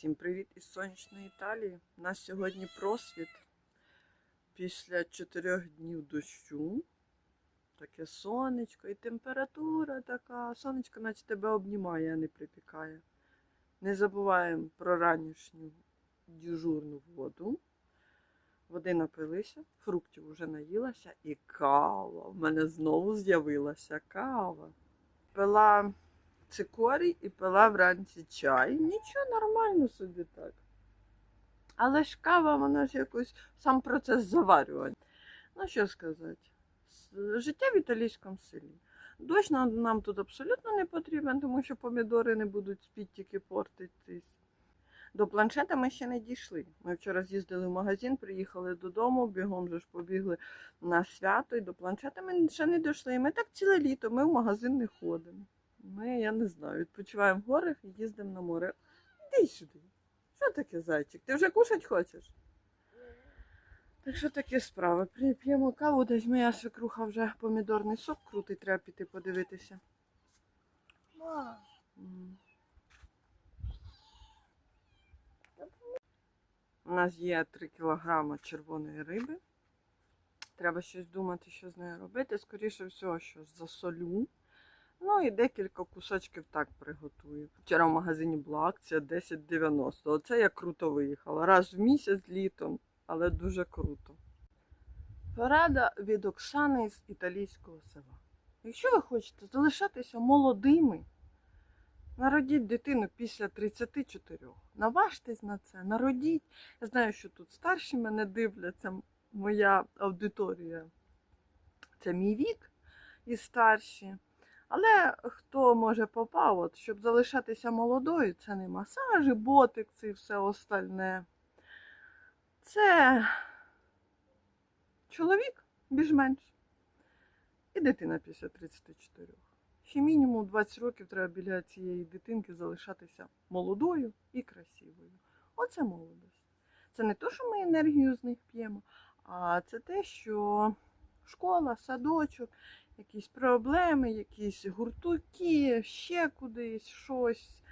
Всім привіт із сонячної Італії. У нас сьогодні просвіт. Після чотирьох днів дощу. Таке сонечко і температура така. Сонечко наче тебе обнімає, а не припікає. Не забуваємо про ранішню дежурну воду. Води напилися, фруктів вже наїлася і кава. В мене знову з'явилася кава. Пила цикорій і пила вранці чай. Нічого нормально собі так. Але ж кава, вона ж якось сам процес заварювання. Ну, що сказати, життя в італійському селі. Дощ нам, нам тут абсолютно не потрібен, тому що помідори не будуть спіти, тільки портитись. До планшета ми ще не дійшли. Ми вчора з'їздили в магазин, приїхали додому, бігом же ж побігли на свято, і до планшета ми ще не дійшли. Ми так ціле літо, ми в магазин не ходимо. Ми, я не знаю, відпочиваємо в горах і їздимо на море. Іди сюди. Що таке зайчик? Ти вже кушать хочеш? Так що такі справи. При- П'ємо каву, десь моя свекруха вже помідорний сок крутить, треба піти подивитися. У нас є 3 кілограми червоної риби. Треба щось думати, що з нею робити. Скоріше всього, що засолю. Ну і декілька кусочків так приготую. Вчора в магазині була акція 10,90. Оце я круто виїхала. Раз в місяць літом, але дуже круто. Порада від Оксани з італійського села. Якщо ви хочете залишатися молодими, народіть дитину після 34. Наважтесь на це, народіть. Я знаю, що тут старші мене дивляться, моя аудиторія. Це мій вік і старші. Але хто може попав, от, щоб залишатися молодою, це не масажі, ботикси і все остальне. Це чоловік більш-менш. І дитина після 34. Ще мінімум 20 років треба біля цієї дитинки залишатися молодою і красивою. Оце молодость. Це не те, що ми енергію з них п'ємо, а це те, що школа, садочок, якісь проблеми, якісь гуртуки, ще кудись щось.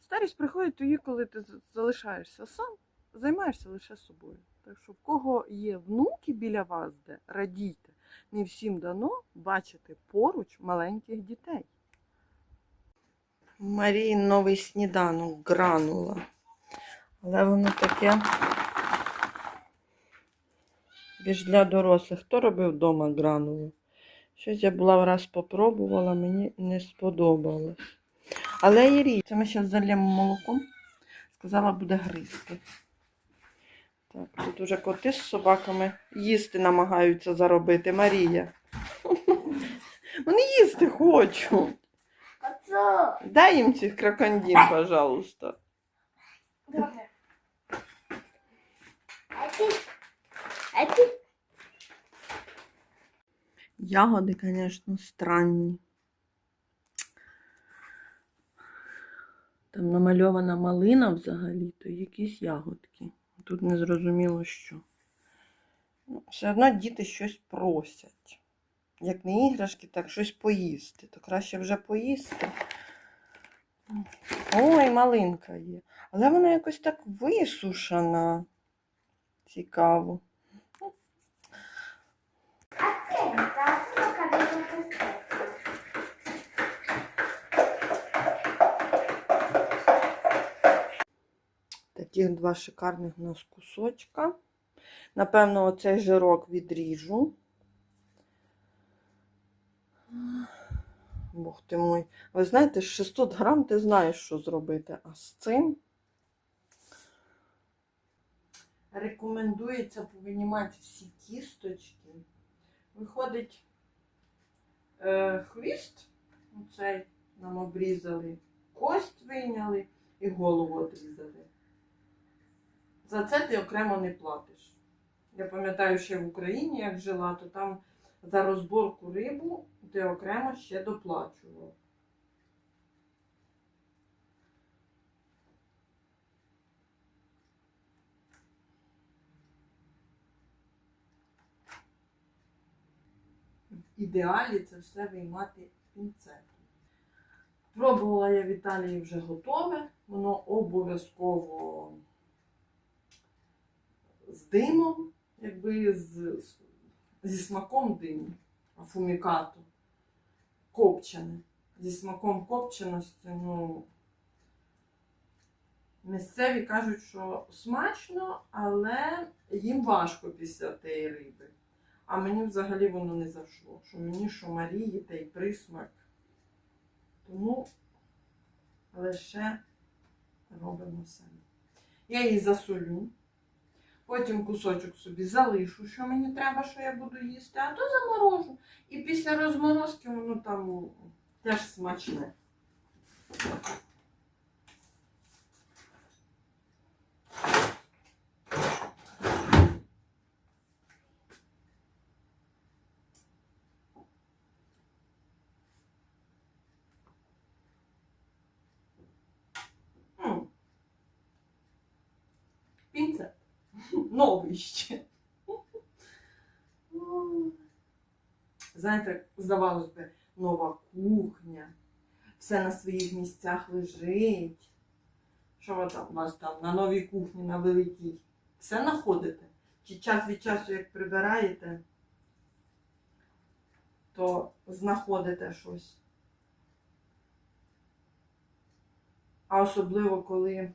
Старість приходить тоді, коли ти залишаєшся сам, займаєшся лише собою. Так що в кого є внуки біля вас, де радійте, не всім дано бачити поруч маленьких дітей. Марії новий сніданок гранула. Але воно таке більш для дорослих. Хто робив вдома гранулу? Щось я була раз попробувала, мені не сподобалось. Але є річ. Це ми зараз зальємо молоком. Сказала, буде гризти. Так, тут уже коти з собаками їсти намагаються заробити. Марія. Вони їсти хочуть. Дай їм цих крокодин, пожалуйста. Добре. А ти? А ти? Ягоди, звісно, странні. Там намальована малина взагалі, то якісь ягодки. Тут не зрозуміло що. Ну, все одно діти щось просять. Як не іграшки, так щось поїсти. То краще вже поїсти. Ой, малинка є. Але вона якось так висушена. Цікаво. Так, ну, кажи, Таких два шикарних у нас кусочка. Напевно, оцей жирок відріжу. Бог ти мой. Ви знаєте, з 600 грам ти знаєш, що зробити. А з цим рекомендується повинімати всі кісточки. Виходить хвіст, оцей нам обрізали, кость вийняли і голову одрізали. За це ти окремо не платиш. Я пам'ятаю, ще в Україні, як жила, то там за розборку рибу ти окремо ще доплачував. Ідеалі це все виймати пінцетом. Пробувала я в Італії вже готове, воно обов'язково. з димом, якби з, зі смаком диму, афумікату, копчене. Зі смаком копченості, ну. Місцеві кажуть, що смачно, але їм важко після тієї риби. А мені взагалі воно не зайшло. Що мені, що Марії, та й присмак. Тому лише робимо самі. Я її засолю. Потім кусочок собі залишу, що мені треба, що я буду їсти, а то заморожу. І після розморозки воно там теж смачне. Новий ще. Знаєте, здавалось би, нова кухня. Все на своїх місцях лежить. Що там у вас там на новій кухні, на великій? Все знаходите? Чи час від часу, як прибираєте, то знаходите щось. А особливо, коли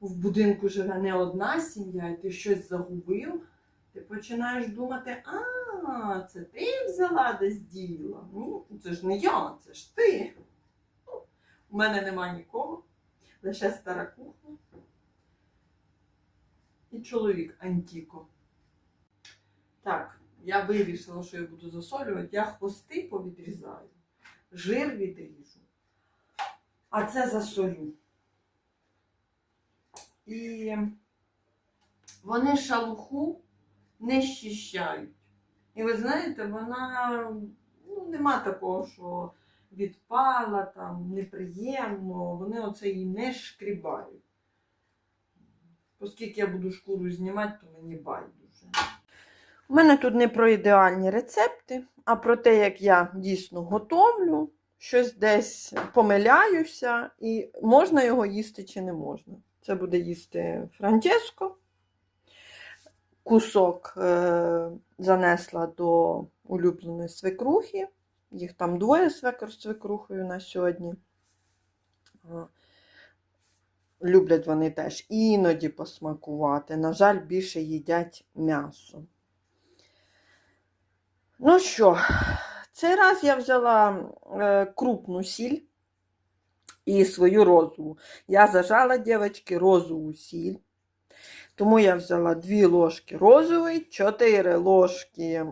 в будинку живе не одна сім'я, і ти щось загубив, ти починаєш думати, а, це ти взяла десь діло. Ну, це ж не я, це ж ти. Ну, У мене нема нікого, лише стара кухня. І чоловік Антіко. Так, я вирішила, що я буду засолювати. Я хвости повідрізаю, жир відріжу, а це засолю. І вони шалуху не щищають. І ви знаєте, вона ну, нема такого, що відпала, там, неприємно, вони оце її не шкрібають. Оскільки я буду шкуру знімати, то мені байдуже. У мене тут не про ідеальні рецепти, а про те, як я дійсно готовлю, щось десь помиляюся, і можна його їсти чи не можна. Це буде їсти Франческо. Кусок е, занесла до улюбленої свекрухи. Їх там двоє свекор з свекрухою на сьогодні. Люблять вони теж іноді посмакувати. На жаль, більше їдять м'ясо. Ну що, цей раз я взяла е, крупну сіль і свою розову. Я зажала, дівчатки, розову сіль. Тому я взяла 2 ложки розової, 4 ложки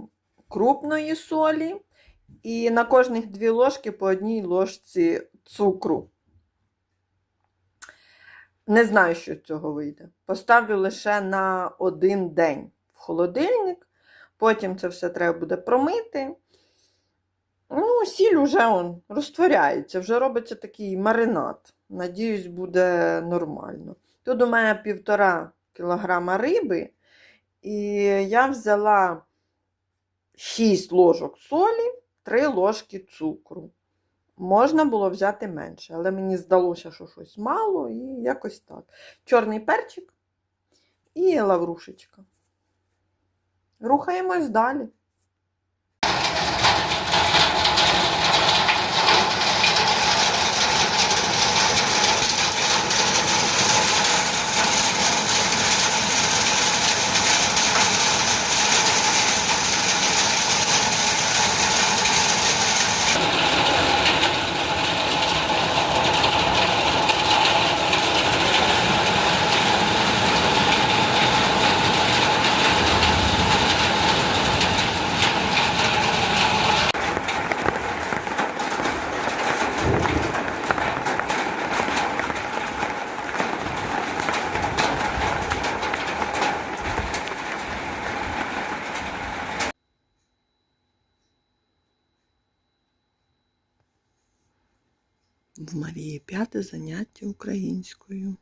крупної солі. І на кожних 2 ложки по одній ложці цукру. Не знаю, що з цього вийде. Поставлю лише на один день в холодильник. Потім це все треба буде промити. Ну, сіль вже он розтворяється, вже робиться такий маринад. Надіюсь, буде нормально. Тут у мене півтора кілограма риби, і я взяла 6 ложок солі, 3 ложки цукру. Можна було взяти менше, але мені здалося, що щось мало, і якось так. Чорний перчик і лаврушечка. Рухаємось далі. заняття українською.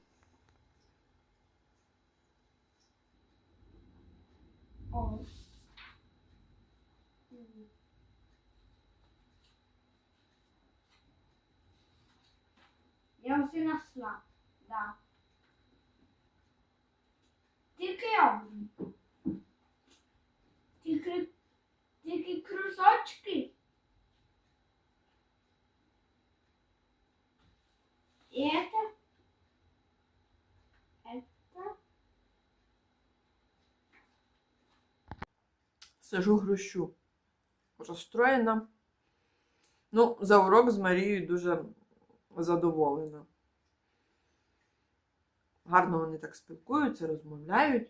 Я все нашла, да. Тільки я. Тільки, тільки кружочки. Это. Это. Сижу грущу. Розстроєна. Ну, за урок з Марією дуже задоволена. Гарно вони так спілкуються, розмовляють.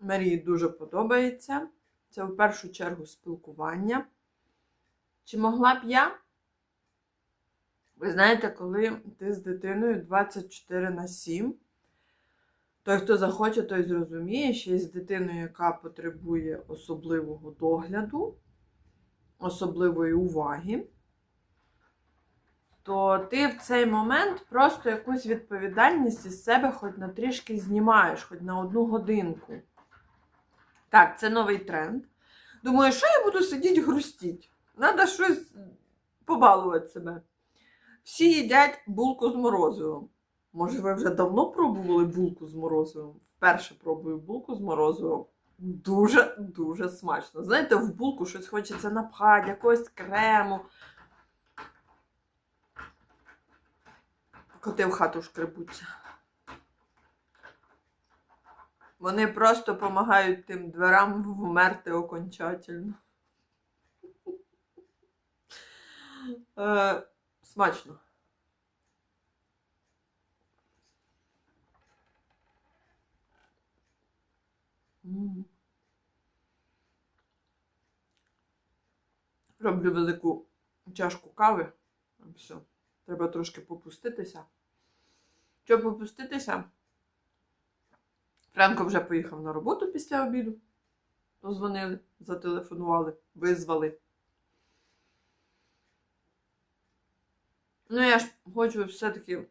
Марії дуже подобається. Це в першу чергу спілкування. Чи могла б я? Ви знаєте, коли ти з дитиною 24 на 7, той, хто захоче, той зрозуміє, що є з дитиною, яка потребує особливого догляду, особливої уваги, то ти в цей момент просто якусь відповідальність із себе хоч на трішки знімаєш, хоч на одну годинку. Так, це новий тренд. Думаю, що я буду сидіти грустіть? Треба щось побалувати себе. Всі їдять булку з морозивом. Може, ви вже давно пробували булку з морозивом? Вперше пробую булку з морозивом. Дуже-дуже смачно. Знаєте, в булку щось хочеться напхати, якогось крему. Коти в хату шкребуться. Вони просто допомагають тим дверам вмерти окончательно. Смачно. Роблю велику чашку кави. Все. Треба трошки попуститися. Щоб попуститися, Франко вже поїхав на роботу після обіду. Позвонили, зателефонували, визвали. Ну, я ж хочу все-таки.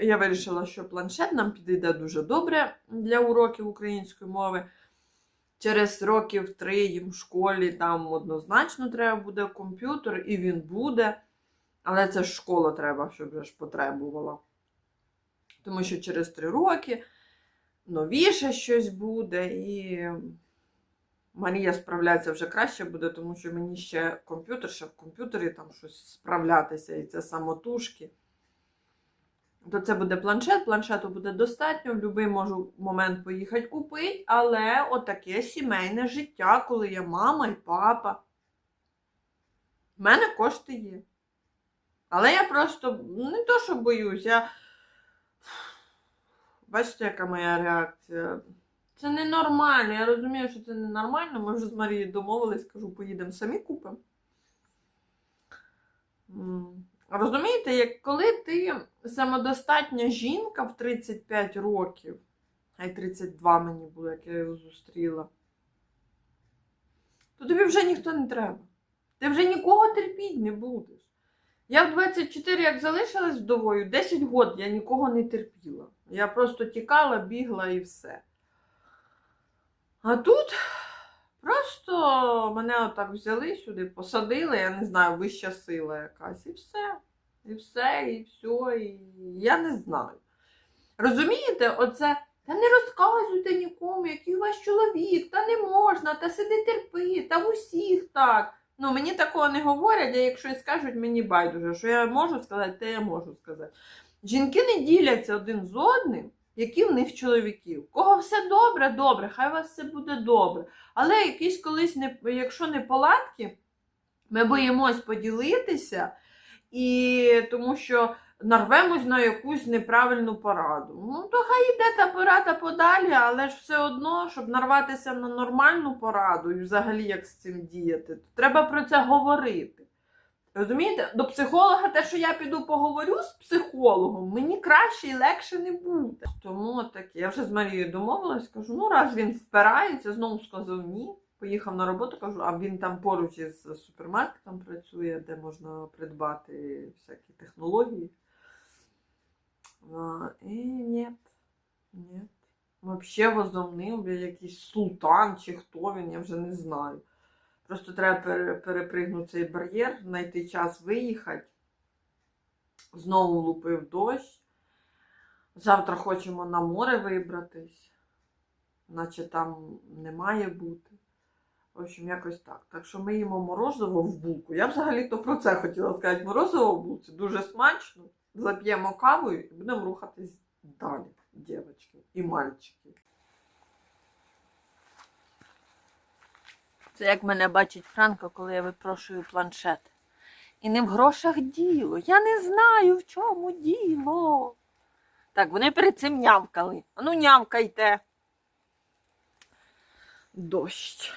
Я вирішила, що планшет нам підійде дуже добре для уроків української мови. Через років три їм в школі там однозначно треба буде комп'ютер, і він буде. Але це ж школа треба, щоб вже ж потребувала. Тому що через три роки новіше щось буде, і Марія справляється вже краще буде, тому що мені ще комп'ютер, ще в комп'ютері там щось справлятися, і це самотужки. То це буде планшет, планшету буде достатньо, в будь-який можу момент поїхати купити, але отаке сімейне життя, коли я мама і папа. В мене кошти є. Але я просто не то, що боюсь, я. Бачите, яка моя реакція? Це ненормально. Я розумію, що це ненормально. Ми вже з Марією домовились, кажу, поїдемо самі купимо. Розумієте, як коли ти самодостатня жінка в 35 років, а й 32 мені було, як я його зустріла, то тобі вже ніхто не треба. Ти вже нікого терпіти не будеш. Я в 24, як залишилась вдовою, 10 років я нікого не терпіла. Я просто тікала, бігла і все. А тут просто мене отак взяли сюди, посадили, я не знаю, вища сила якась, і все. І все, і все, і я не знаю. Розумієте, оце. Та не розказуйте нікому, який у вас чоловік, та не можна, та сиди терпи, та в усіх так. Ну, мені такого не говорять, а якщо і скажуть, мені байдуже, що я можу сказати, то я можу сказати. Жінки не діляться один з одним, які в них чоловіки. У кого все добре, добре, хай у вас все буде добре. Але якісь колись, не, якщо не палатки, ми боїмось поділитися, і тому що нарвемось на якусь неправильну пораду. Ну, то хай йде та порада подалі, але ж все одно, щоб нарватися на нормальну пораду і взагалі як з цим діяти, то треба про це говорити. Розумієте, до психолога те, що я піду поговорю з психологом, мені краще і легше не буде. Тому таке. Я вже з Марією домовилась, кажу, ну раз він впирається, знову сказав ні. Поїхав на роботу, кажу, а він там поруч із супермаркетом працює, де можна придбати всякі технології. А, і ні, ні. Взагалі возомнив, якийсь султан чи хто він, я вже не знаю. Просто треба пере- перепригнути цей бар'єр, знайти час виїхати. Знову лупив дощ. Завтра хочемо на море вибратись, наче там не має бути. В общем, якось так. Так що ми їмо морозиво в булку. Я взагалі-то про це хотіла сказати. Морозиво в булці дуже смачно. Зап'ємо кавою і будемо рухатись далі, дівчатки і мальчики. Це як мене бачить Франко, коли я випрошую планшет. І не в грошах діло. Я не знаю, в чому діло. Так, вони перед цим нявкали. Ну нявкайте. Дощ.